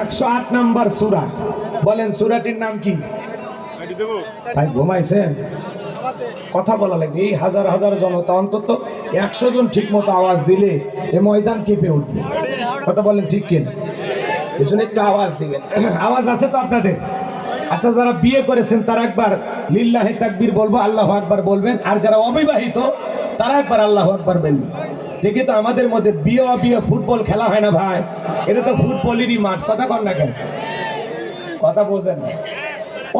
একশো আট নাম্বার সুরা। বলেন সুরাটির নাম কি? তাই ঘুমাইছেন? কথা বলা লাগবে। এই হাজার হাজার জনতা অন্তত একশো জন ঠিক মতো আওয়াজ দিলে এ ময়দান কেঁপে উঠবে। কথা বলেন ঠিক কিনা? এজন্য একটু আওয়াজ দিবেন। আওয়াজ আছে তো আপনাদের? আচ্ছা যারা বিয়ে করেছেন তারা একবার লিল্লাহি তাকবীর বলব আল্লাহ আকবার বলবেন। আর যারা অবিবাহিত তারা একবার আল্লাহ আকবার বলবেন। দেখি তো আমাদের মধ্যে বিয়ে অবিয়ে ফুটবল খেলা হয় না ভাই। এটা তো ফুটবলেরই মাঠ, কথা কর না কেন? কথা বোঝেন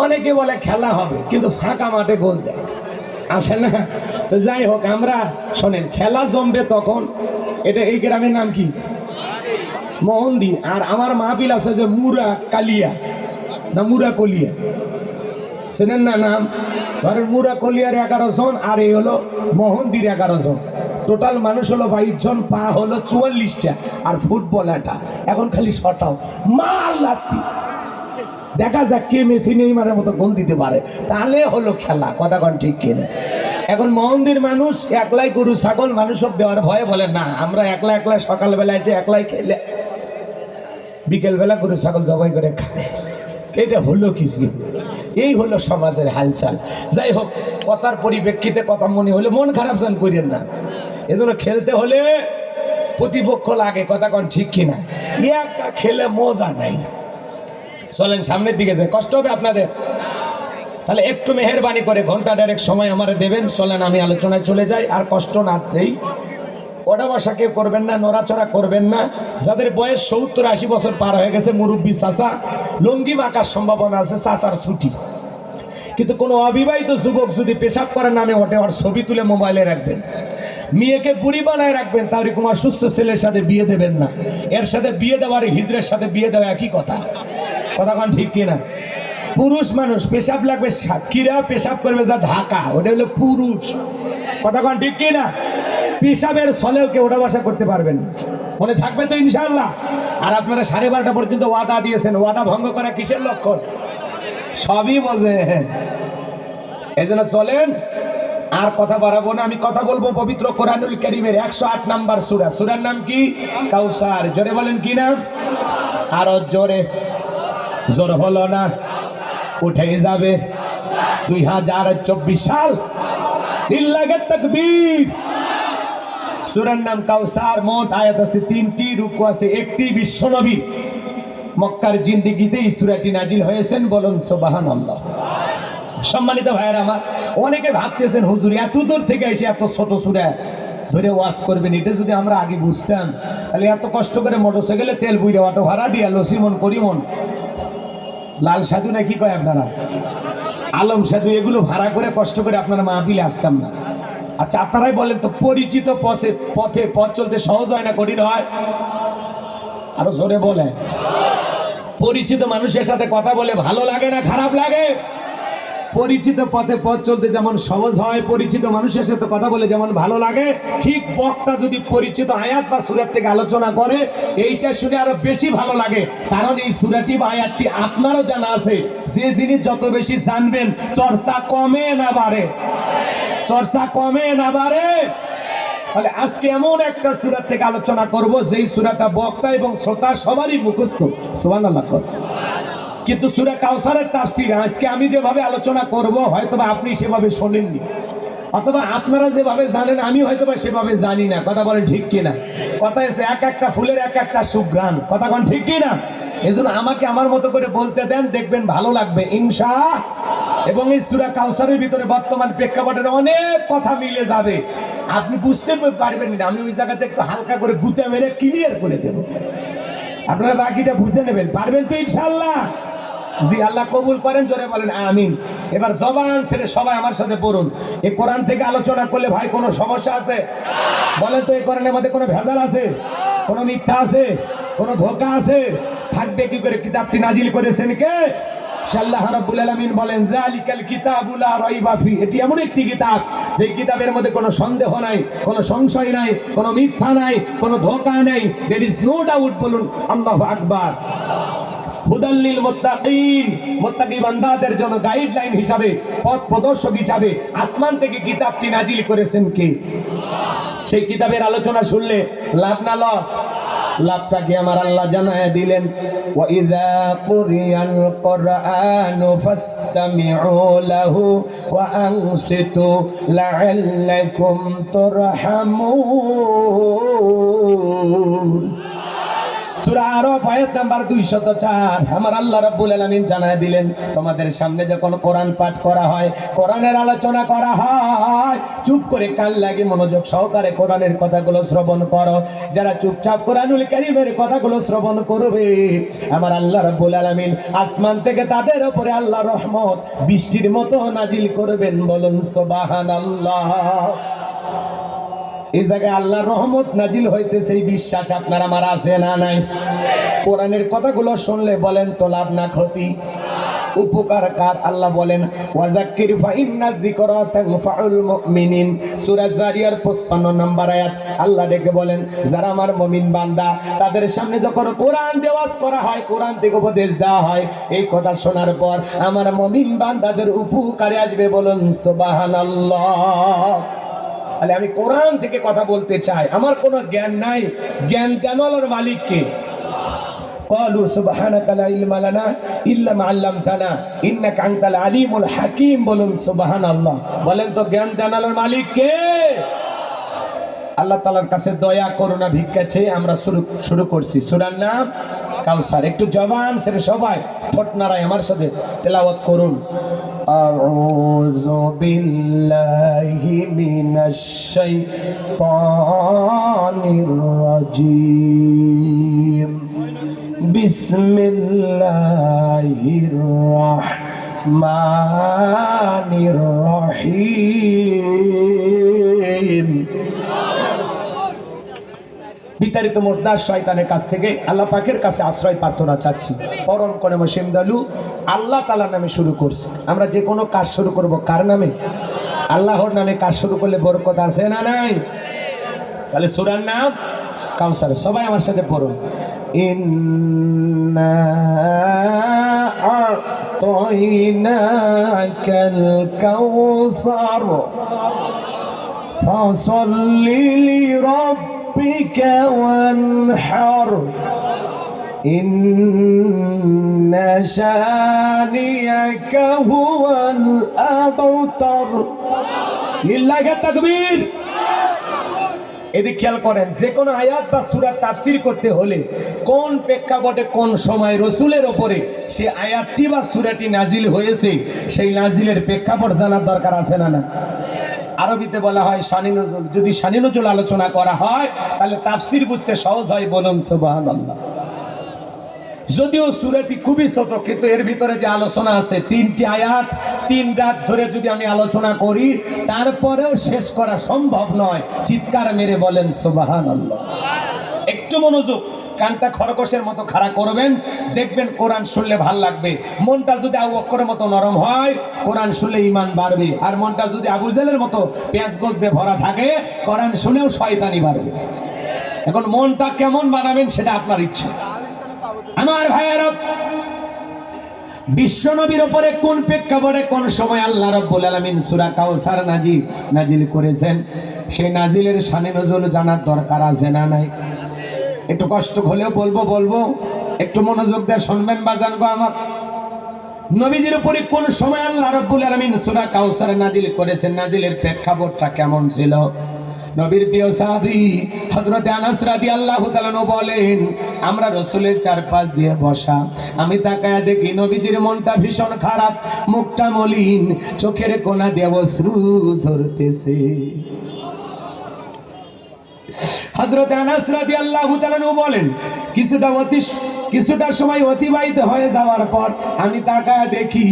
অনেকে বলে খেলা হবে, কিন্তু ফাঁকা মাঠে গোল দেয়। আসে না? তো যাই হোক, আমরা শোনেন, খেলা জমবে তখন। এটা এই গ্রামের নাম কি? মোহন্দি। আর আমার মাহফিল আছে যে মুরা কালিয়া, না মুরা কলিয়া। শোনেন না নাম? ধরেন মুরা কলিয়ার এগারো জন, আর এই হলো মোহন্দির এগারো জন। টোটাল মানুষ হলো বাইশ জন, পা হলো চুয়াল্লিশটা, আর ফুটবল এটা এখন খালি শটাও মার লাত্তি দেখা যাক কে মেসি, নেইমারের মতো গোল দিতে পারে। তাহলে হলো খেলা, কথা কন ঠিক কিনা। এখন মন্দির মানুষ, একলাই গরু, ছাগল মানুষ সব দেওয়ার ভয়ে বলে, না, আমরা একলা একলা সকালবেলায় যে একলাই খেলে। বিকেলবেলা গরু, ছাগল জবাই করে খায়। এটা হলো কিছু। এই হলো সমাজের হালচাল। যাই হোক, কথার পরিপ্রেক্ষিতে কথা মনে হলে মন খারাপ যেন করেন না। এজন্য খেলতে হলে প্রতিপক্ষ লাগে, কথা কন ঠিক কিনা। একা খেলে মজা নাই। চলেন সামনের দিকে যায় কষ্ট হবে আপনাদের? তাহলে একটু মেহরবানি করে ঘণ্টা ডাইরেক্ট সময় আমার দেবেন। চলেন, আমি আলোচনায় চলে যাই, আর কষ্ট না দেই। ওটা বসা কেউ করবেন না, নড়াচড়া করবেন না। যাদের বয়স সত্তর আশি বছর পার হয়ে গেছে, মুরব্বী চাচা, লঙ্গি মাকার সম্ভাবনা আছে, চাচার ছুটি। কিন্তু কোনো অবিবাহিত যুবক যদি পেশাব করার নামে ওঠে, ওর ছবি তুলে মোবাইলে রাখবেন। মেয়েকে বুড়ি বানায় রাখবেন, তাহলে কুমার সুস্থ ছেলের সাথে বিয়ে দেবেন না। এর সাথে বিয়ে দেওয়ার হিজড়ের সাথে বিয়ে দেওয়া একই কথা। কথা কন ঠিক কিনা? পুরুষ মানুষ পেশাব লাগবে সাক্ষীরা পেশাব করবে যা ঢাকা, ওটা হলো পুরুষ। কথা কন ঠিক কিনা? পেশাবের ছলেও কেউ ওটা বাসা করতে পারবেন। মনে থাকবে তো ইনশাল্লাহ আর আপনারা সাড়ে বারোটা পর্যন্ত ওয়াদা দিয়েছেন, ওয়াদা ভঙ্গ করা কিসের লক্ষণ? সবই বোঝে। এই জন্য চলেন, আর কথা বাড়াবো না। আমি কথা বলব পবিত্র কোরআনুল করিমের একশো আট নাম্বার সুরা। সুরার নাম কি? কাউসার। জোরে বলেন কি নাম? আরও জোরে। জোর হলো না। উঠে যাবে। দুই হাজার চব্বিশ সাল। ইল্লাগে তকবীর। সুরার নাম কাউসার। মোট আয়াত আছে তিনটি, রুকু আছে একটি। বিশ্বনবী মক্কার জিন্দিগিতে এই সুরাটি নাজিল হয়েছেন বলুন সোবাহান আল্লাহ সম্মানিত ভাইয়ের আমার, অনেকে ভাবতেছেন, হুজুর, এত দূর থেকে এসে এত ছোট সুরা ধরে ওয়াজ করবেন, এটা যদি আমরা আগে বুঝতাম, তাহলে এত কষ্ট করে মোটরসাইকেলে তেল বুঝে অটো ভাড়া দিয়ে লসিমন করিমন, লাল সাধু না কি কয় আপনারা? আলম সাধু, এগুলো ভাড়া করে কষ্ট করে আপনারা মাহফিলে আসতাম না। আচ্ছা আপনারাই বলেন তো, পরিচিত পথে পথে পথ চলতে সহজ হয় না কঠিন হয়? আরও জোরে বলে পরিচিত মানুষের সাথে কথা বলে ভালো লাগে না, খারাপ লাগে? পরিচিত পথে পথ চলতে যেমন সহজ হয়, পরিচিত মানুষের সাথে কথা বলে যেমন ভালো লাগে, ঠিক বক্তা যদি পরিচিত আয়াত বা সুরাত থেকে আলোচনা করে, এইটা শুনে আরও বেশি ভালো লাগে। কারণ এই সুরাটি বা আয়াতটি আপনারও জানা আছে, যে জিনিস যত বেশি জানবেন, চর্চা কমে না বাড়ে। চর্চা কমে না বাড়ে। তাহলে আজকে এমন একটা সুরাত থেকে আলোচনা করব, যেই সুরাটা বক্তা এবং শ্রোতা সবারই মুখস্থ। সুবান আল্লাহ কিন্তু সুরা কাউসারের তাফসির, আজকে আমি যেভাবে আলোচনা করব, হয়তোবা আপনি সেভাবে শোনেননি। অথবা আপনারা যেভাবে জানেন, আমি হয়তোবা সেভাবে জানি না। কথা বলেন ঠিক কিনা? কথা এসে এক একটা ফুলের এক একটা সুগ্রাণ কথা কোন ঠিক কিনা? এই জন্য আমাকে আমার মতো করে বলতে দেন, দেখবেন ভালো লাগবে ইনশা এবং এই সুরা কাউসারের ভিতরে বর্তমান প্রেক্ষাপটের অনেক কথা মিলে যাবে। আপনি বুঝতে পারবেন না, আমি ওই জায়গাতে একটু হালকা করে গুতে মেরে ক্লিয়ার করে দেব। আপনারা বাকিটা বুঝে নেবেন, পারবেন তো ইনশাল্লাহ জি, আল্লাহ কবুল করেন, জোরে বলেন, আমিন। এবার জবান ছেড়ে সবাই আমার সাথে পড়ুন। এই কোরআন থেকে আলোচনা করলে ভাই কোনো সমস্যা আছে? বলেন তো, এই কোরআনের মধ্যে কোনো ভেজাল আছে? কোনো মিথ্যা আছে? কোনো ধোকা আছে? থাকবে কি করে? কিতাবটি নাজিল করেছেন কে? আল্লাহ রাব্বুল আলামিন বলেন, যালিকাল কিতাবুল লা রাইবা ফি। এটি এমন একটি কিতাব সেই কিতাবের মধ্যে কোনো সন্দেহ নাই, কোনো সংশয় নাই, কোনো মিথ্যা নাই, কোনো ধোঁকা নাই। দেয়ার ইজ নো ডাউট বলুন, আল্লাহু আকবার। হুদাল্লিল মুত্তাকিন মুত্তাকি বান্দাদের জন্য গাইডলাইন হিসাবে পথ প্রদর্শক হিসাবে আসমান থেকে কিতাবটি নাজিল করেছেন কে সেই কিতাবের আলোচনা শুনলে লাভ না লস লাভটা কি আমার আল্লাহ জানায় দিলেন وَإِذَا قُرِئَ الْقُرْآنُ فَاسْتَمِعُوا لَهُ وَأَنصِتُوا لَعَلَّكُمْ تُرْحَمُونَ নাম্বার 204 আমার আল্লাহ জানায় দিলেন, তোমাদের সামনে যখন পাঠ করা হয় আলোচনা করা চুপ করে লাগে মনোযোগ সহকারে কথাগুলো শ্রবণ করো। যারা চুপচাপ কোরআনুল কথাগুলো শ্রবণ করবে, আমার আল্লাহ রাব্বুল আলামিন আসমান থেকে তাদের উপরে আল্লাহ রহমত বৃষ্টির মতো নাজিল করবেন বলুন, সুবহানাল্লাহ। এই জায়গায় আল্লাহর রহমত নাজিল হইতেছে, এই বিশ্বাস আপনার আমার আছে না নাই? কোরআনের কথাগুলো শুনলে বলেন তো লাভ না ক্ষতি? উপকার কার? আল্লাহ বলেন ওয়াজাক্কির ফাইন্নাজ যিকরা তানফাউল মুমিনিন। সূরা জারিয়ার 55 নাম্বার আয়াত, আল্লাহ ডেকে বলেন, যারা আমার মুমিন বান্দা, তাদের সামনে যখন কোরআন দেওয়াজ করা হয়, কোরআন থেকে উপদেশ দেওয়া হয়, এই কথা শোনার পর আমার মুমিন বান্দাদের উপকারে আসবে বলুন, সুবহানাল্লাহ। তাহলে আমি কোরআন থেকে কথা বলতে চাই আমার কোনো জ্ঞান নাই জ্ঞান জ্ঞানওয়ালার মালিক কে قالوا سبحانك لا علم لنا الا ما علمتنا انك انت العليم الحكيم বলুন সুবহানাল্লাহ বলেন তো জ্ঞান জ্ঞানওয়ালার মালিক কে আল্লাহ তাআলার কাছে দয়া করুণা ভিক্ষা চেয়ে আমরা শুরু শুরু করছি সূরার নাম কাউসার একটু জবান সেরে সবাই ঠোঁট নাড়ায় আমার সাথে তেলাওয়াত করুন أعوذ بالله من الشيطان الرجيم بسم الله الرحمن الرحيم বিতাড়িত মোর্দার শয়তানের কাছ থেকে আল্লাহ পাকের কাছে আশ্রয় প্রার্থনা চাচ্ছি পরম করে মসিম দালু আল্লাহ তালার নামে শুরু করছি আমরা যে কোনো কাজ শুরু করব কার নামে আল্লাহর নামে কাজ শুরু করলে বরকত আছে না নাই তাহলে সুরার নাম কাউসার সবাই আমার সাথে পড়ুন ইন্না আ'তাইনাকাল কাউসার فصل لربك وانحر إن شانئك هو الأبتر لله التكبير এদিক খেয়াল করেন যে কোনো আয়াত বা সুরার তাফসির করতে হলে কোন প্রেক্ষাপটে কোন সময় রসুলের ওপরে সে আয়াতটি বা সুরাটি নাজিল হয়েছে সেই নাজিলের প্রেক্ষাপট জানার দরকার আছে না না আরবিতে বলা হয় শানি নজুল যদি শানি নজুল আলোচনা করা হয়, তাহলে তাফসির বুঝতে সহজ হয় বলুন, সুবহানাল্লাহ। যদিও সুরাটি খুবই ছোট, কিন্তু এর ভিতরে যে আলোচনা আছে, তিনটি আয়াত, তিন রাত ধরে যদি আমি আলোচনা করি, তারপরেও শেষ করা সম্ভব নয়। চিৎকার মেরে বলেন, সুবহানাল্লাহ। একটু মনোযোগ কানটা খরগোশের মতো খাড়া করবেন, দেখবেন কোরআন শুনলে ভালো লাগবে। মনটা যদি আবু বক্করের মতো নরম হয়, কোরআন শুনলে ইমান বাড়বে। আর মনটা যদি আবু জেলের মতো পেঁয়াজ গোস দিয়ে ভরা থাকে, কোরআন শুনেও শয়তানি বাড়বে। এখন মনটা কেমন বানাবেন সেটা আপনার ইচ্ছা। আমার ভাইয়েরা বিশ্বনবীর উপরে কোন প্রেক্ষাপটে কোন সময় আল্লাহ রব্বুল আলামিন সূরা কাউসার নাজিল নাজিল করেছেন? সেই নাজিলের শানে নজুল জানার দরকার আছে না নাই? একটু কষ্ট হলেও বলব বলব। একটু মনোযোগ দিয়ে শুনবেন বা জানব আমার। নবীজির উপরে কোন সময় আল্লাহ রব্বুল আলামিন সূরা কাউসার নাজিল করেছেন নাজিলের প্রেক্ষাপটটা কেমন ছিল? নবীর প্রিয় সাহাবী হযরত আনাস রাদিয়াল্লাহু তাআলা বলেন, আমরা রসুলের চারপাশ দিয়ে বসা। আমি তাকায় দেখি নবীজির মনটা ভীষণ খারাপ, মুখটা মলিন, চোখের কোনা দিয়ে অশ্রু ঝরতেছে। হযরত আনাস রাদিয়াল্লাহু তাআলা বলেন, কিছুটা অতি কিছুটা সময় অতিবাহিত হয়ে যাওয়ার পর আমি তাকায় দেখি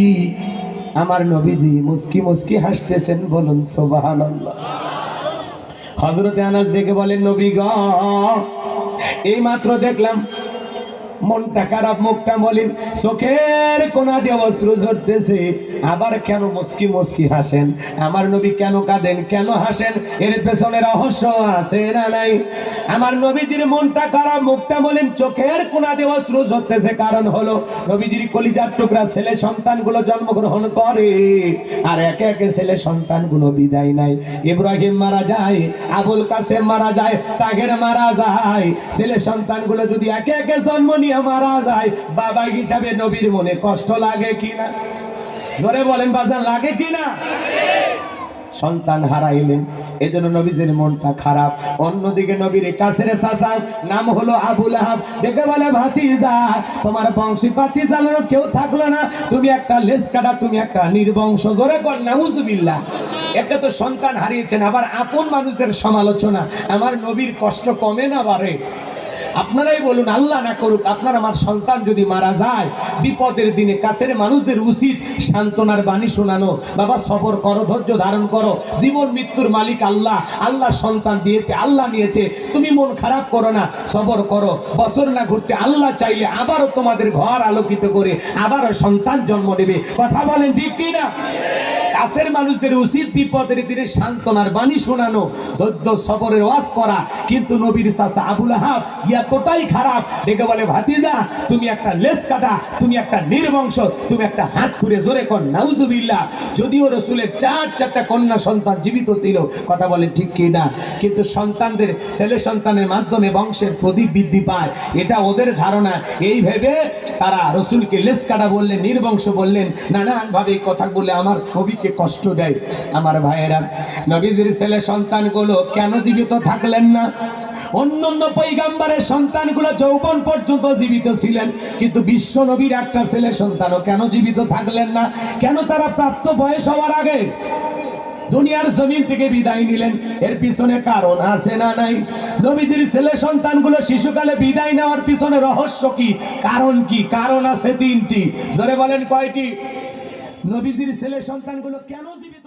আমার নবীজি মুস্কি মুস্কি হাসতেছেন বলুন, সুবহানাল্লাহ। হজরতে আনাস দেখে বলেন, নবী গ, এই মাত্র দেখলাম, মনটা খারাপ, মুখটা মলিন, চোখের কোনা দিয়ে অশ্রু ঝরতেছে। আবার কেন মুস্কি মুস্কি হাসেন? আমার নবী কেন কাঁদেন? কেন হাসেন? এর পেছনে রহস্য আছে না নাই? আমার নবীজির মনটা খারাপ, মুখটা বলেন, চোখের কোনা দেওয়া অশ্রু ঝরতেছে কারণ হলো, নবীজির কলিজার টুকরা ছেলে সন্তানগুলো জন্মগ্রহণ করে, আর একে একে ছেলে সন্তানগুলো বিদায় নাই ইব্রাহিম মারা যায়, আবুল কাসেম মারা যায়, তাগের মারা যায়। ছেলে সন্তানগুলো যদি একে একে জন্ম নিয়ে মারা যায়, বাবা হিসাবে নবীর মনে কষ্ট লাগে কিনা জোরে বলেন বাজার লাগে কিনা সন্তান হারাইলেন, এজন্য নবীজের মনটা খারাপ। অন্যদিকে নবীর কাছের চাচা নাম হলো আবুল আহাব। দেখে বলে, ভাতিজা, তোমার বংশী পাতি কেউ থাকল না। তুমি একটা লেস কাটা, তুমি একটা নির্বংশ। জোরে কর, নাউজুবিল্লাহ। একটা তো সন্তান হারিয়েছেন, আবার আপন মানুষদের সমালোচনা। আমার নবীর কষ্ট কমে না বাড়ে আপনারাই বলুন, আল্লাহ না করুক, আপনার আমার সন্তান যদি মারা যায়, বিপদের দিনে কাছের মানুষদের উচিত সান্ত্বনার বাণী শোনানো। বাবা, সবর করো, ধৈর্য ধারণ করো। জীবন মৃত্যুর মালিক আল্লাহ। আল্লাহ সন্তান দিয়েছে, আল্লাহ নিয়েছে। তুমি মন খারাপ করো না, সবর করো। বছর না ঘুরতে আল্লাহ চাইলে আবারও তোমাদের ঘর আলোকিত করে আবারও সন্তান জন্ম নেবে। কথা বলেন ঠিক কি না? কাছের মানুষদের উচিত বিপদের দিনে সান্ত্বনার বাণী শোনানো, ধৈর্য, সবরের ওয়াজ করা। কিন্তু নবীর চাচা আবুল আহাব এতটাই খারাপ। ডেকে বলে, ভাতিজা, তুমি একটা লেস কাটা, তুমি একটা নির্বংশ তুমি একটা হাত খুঁড়ে জোরে কর, নাউজুবিল্লাহ। যদিও রসুলের চার, চারটা কন্যা সন্তান জীবিত ছিল, কথা বলে ঠিক কি না, কিন্তু সন্তানদের, ছেলে সন্তানের মাধ্যমে বংশের প্রদীপ বৃদ্ধি পায়। এটা ওদের ধারণা। এই ভেবে তারা রসুলকে লেস কাটা বললেন নির্বংশ বললেন, নানানভাবে এই কথা বলে আমার কবিকে কষ্ট দেয়। আমার ভাইয়েরা, নবীজির ছেলে সন্তানগুলো কেন জীবিত থাকলেন না? অন্যান্য পৈগাম্বারের সন্তানগুলো যৌবন পর্যন্ত জীবিত ছিলেন, কিন্তু বিশ্ব নবীর একটা ছেলে সন্তানও কেন জীবিত থাকলেন না? কেন তারা প্রাপ্ত বয়স হওয়ার আগে দুনিয়ার জমিন থেকে বিদায় নিলেন? এর পিছনে কারণ আছে না নাই? নবীজির ছেলে সন্তানগুলো শিশুকালে বিদায় নেওয়ার পিছনে রহস্য কি? কারণ কি? কারণ আছে তিনটি। জোরে বলেন কয়টি? নবীজির ছেলে সন্তানগুলো কেন জীবিত